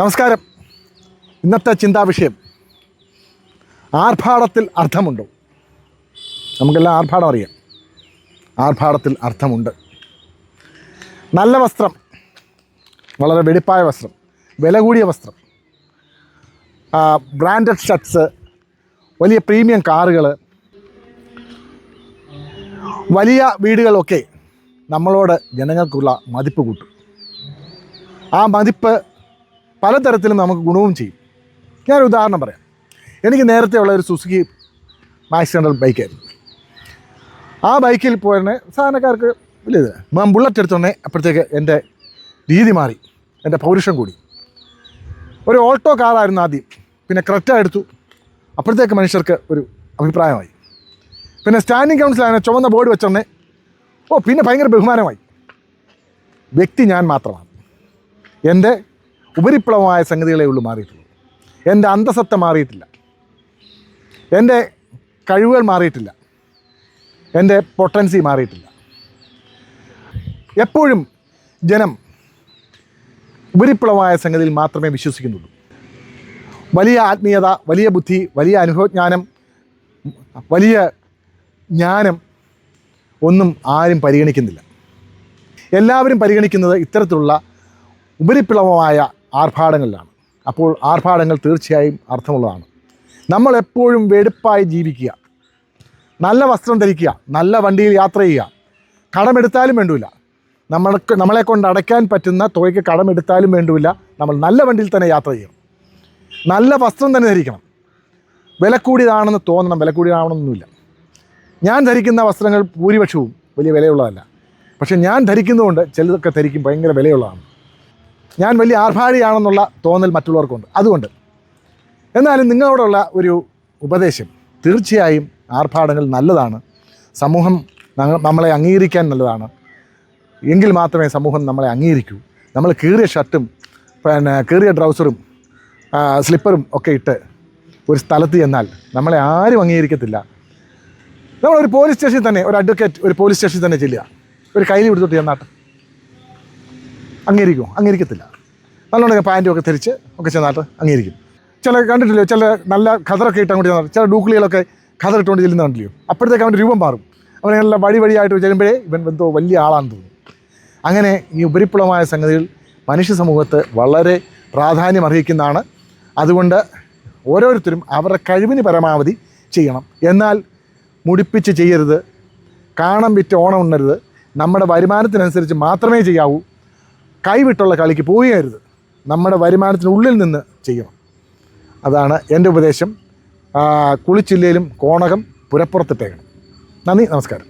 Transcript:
നമസ്കാരം. ഇന്നത്തെ ചിന്താ വിഷയം. ആർഭാടത്തിൽ അർത്ഥമുണ്ടോ? നമുക്കെല്ലാം ആർഭാടം അറിയാം. ആർഭാടത്തിൽ അർത്ഥമുണ്ട്. നല്ല വസ്ത്രം വളരെ വെടിപ്പായ വസ്ത്രം വില കൂടിയ വസ്ത്രം ബ്രാൻഡഡ് ഷർട്ട്സ് വലിയ പ്രീമിയം കാറുകൾ വലിയ വീടുകളൊക്കെ നമ്മളോട് ജനങ്ങൾക്കുള്ള മതിപ്പ് കൂട്ടും. ആ മതിപ്പ് പലതരത്തിലും നമുക്ക് ഗുണവും ചെയ്യും. ഞാനൊരു ഉദാഹരണം പറയാം. എനിക്ക് നേരത്തെ ഉള്ള ഒരു സുസുക്കി മാക്സ് ഹൺഡ്രഡ് ബൈക്കായിരുന്നു ആ ബൈക്കിൽ പോയതിനെ സാധാരണക്കാർക്ക് വലിയ ഇത്. ഞാൻ ബുള്ളറ്റ് എടുത്തോണ്ടേ അപ്പോഴത്തേക്ക് എന്റെ രീതി മാറി. എന്റെ പൗരുഷം കൂടി. ഒരു ഓൾട്ടോ കാറായിരുന്നു ആദ്യം. പിന്നെ ക്രെറ്റ എടുത്തു. അപ്പോഴത്തേക്ക് മനുഷ്യർക്ക് ഒരു അഭിപ്രായമായി. പിന്നെ സ്റ്റാൻഡിങ് കൗൺസിലാണ് ചുവന്ന ബോർഡ് വെച്ചോണ്ടേ ഓ പിന്നെ ഭയങ്കര ബഹുമാനമായി. വ്യക്തി ഞാൻ മാത്രമാണ്. എന്റെ ഉപരിപ്ലവമായ സംഗതികളെ ഉള്ളൂ മാറിയിട്ടുള്ളൂ എന്റെ അന്തസത്ത മാറിയിട്ടില്ല. എന്റെ കഴിവുകൾ മാറിയിട്ടില്ല. എന്റെ പൊട്ടൻസി മാറിയിട്ടില്ല. എപ്പോഴും ജനം ഉപരിപ്ലവമായ സംഗതിയിൽ മാത്രമേ വിശ്വസിക്കുന്നുള്ളൂ. വലിയ ആത്മീയത വലിയ ബുദ്ധി വലിയ അനുഭവജ്ഞാനം വലിയ ജ്ഞാനം ഒന്നും ആരും പരിഗണിക്കുന്നില്ല. എല്ലാവരും പരിഗണിക്കുന്നത് ഇത്തരത്തിലുള്ള ഉപരിപ്ലവമായ ആർഭാടങ്ങളിലാണ്. അപ്പോൾ ആർഭാടങ്ങൾ തീർച്ചയായും അർത്ഥമുള്ളതാണ്. നമ്മൾ എപ്പോഴും വെടുപ്പായി ജീവിക്കുക. നല്ല വസ്ത്രം ധരിക്കുക. നല്ല വണ്ടിയിൽ യാത്ര ചെയ്യുക. കടമെടുത്താലും വേണ്ടില്ല നമ്മൾക്ക് നമ്മളെ കൊണ്ട് അടയ്ക്കാൻ പറ്റുന്ന തുകയ്ക്ക് കടമെടുത്താലും വേണ്ടില്ല നമ്മൾ നല്ല വണ്ടിയിൽ തന്നെ യാത്ര ചെയ്യണം. നല്ല വസ്ത്രം തന്നെ ധരിക്കണം. വില കൂടിയതാണെന്ന് തോന്നണം. വില കൂടിയതാണെന്നൊന്നുമില്ല ഞാൻ ധരിക്കുന്ന വസ്ത്രങ്ങൾ ഭൂരിപക്ഷവും വലിയ വിലയുള്ളതല്ല. പക്ഷേ ഞാൻ ധരിക്കുന്നതുകൊണ്ട് ചിലതൊക്കെ ധരിക്കും. ഭയങ്കര വിലയുള്ളതാണ്. ഞാൻ വലിയ ആർഭാടിയാണെന്നുള്ള തോന്നൽ മറ്റുള്ളവർക്കുണ്ട്. അതുകൊണ്ട് എന്നാലും നിങ്ങളോടുള്ള ഒരു ഉപദേശം തീർച്ചയായും ആർഭാടങ്ങൾ നല്ലതാണ്. സമൂഹം നമ്മളെ അംഗീകരിക്കാൻ നല്ലതാണ്. എങ്കിൽ മാത്രമേ സമൂഹം നമ്മളെ അംഗീകരിക്കൂ. നമ്മൾ കീറിയ ഷർട്ടും പിന്നെ കീറിയ ട്രൗസറും സ്ലിപ്പറും ഒക്കെ ഇട്ട് ഒരു സ്ഥലത്ത് ചെന്നാൽ നമ്മളെ ആരും അംഗീകരിക്കത്തില്ല. നമ്മളൊരു പോലീസ് സ്റ്റേഷനിൽ തന്നെ ഒരു അഡ്വക്കേറ്റ് ഒരു പോലീസ് സ്റ്റേഷനിൽ തന്നെ ചെല്ലുക. ഒരു കയ്യിൽ കൊടുത്തിട്ട് ചെന്നാട്ട്. അംഗീകരിക്കുമോ? അംഗീകരിക്കത്തില്ല. നല്ലോണം പാന്റും ഒക്കെ ധരിച്ച് ഒക്കെ ചെന്നാട്ട് അംഗീകരിക്കും. ചില കണ്ടിട്ടില്ലയോ ചില നല്ല ഖദറൊക്കെ ഇട്ട് അങ്ങോട്ട് ചെന്നാൽ ചില ഡൂക്ലികളൊക്കെ ഖദർ ഇട്ടുകൊണ്ട് ചെല്ലുന്ന കണ്ടില്ലയോ അപ്പോഴത്തേക്ക് അവന്റെ രൂപം മാറും. അവനെ നല്ല വഴി വഴിയായിട്ട് ചെല്ലുമ്പോഴേ ഇവൻ എന്തോ വലിയ ആളാണെന്ന് തോന്നും. അങ്ങനെ ഈ ഉപരിപ്ലവമായ സംഗതികൾ മനുഷ്യ സമൂഹത്ത് വളരെ പ്രാധാന്യം അർഹിക്കുന്നതാണ്. അതുകൊണ്ട് ഓരോരുത്തരും അവരുടെ കഴിവിന് പരമാവധി ചെയ്യണം. എന്നാൽ മുടിപ്പിച്ച് ചെയ്യരുത് കാണം വിറ്റ് ഓണം ഉണ്ണരുത്. നമ്മുടെ വരുമാനത്തിനനുസരിച്ച് മാത്രമേ ചെയ്യാവൂ. കൈവിട്ടുള്ള കളിക്ക് പോവുകയരുത് നമ്മുടെ വരുമാനത്തിനുള്ളിൽ നിന്ന് ചെയ്യണം. അതാണ് എന്റെ ഉപദേശം. കുളിച്ചില്ലയിലും കോണകം പുരപ്പുറത്തിട്ടേക്കണം. നന്ദി നമസ്കാരം.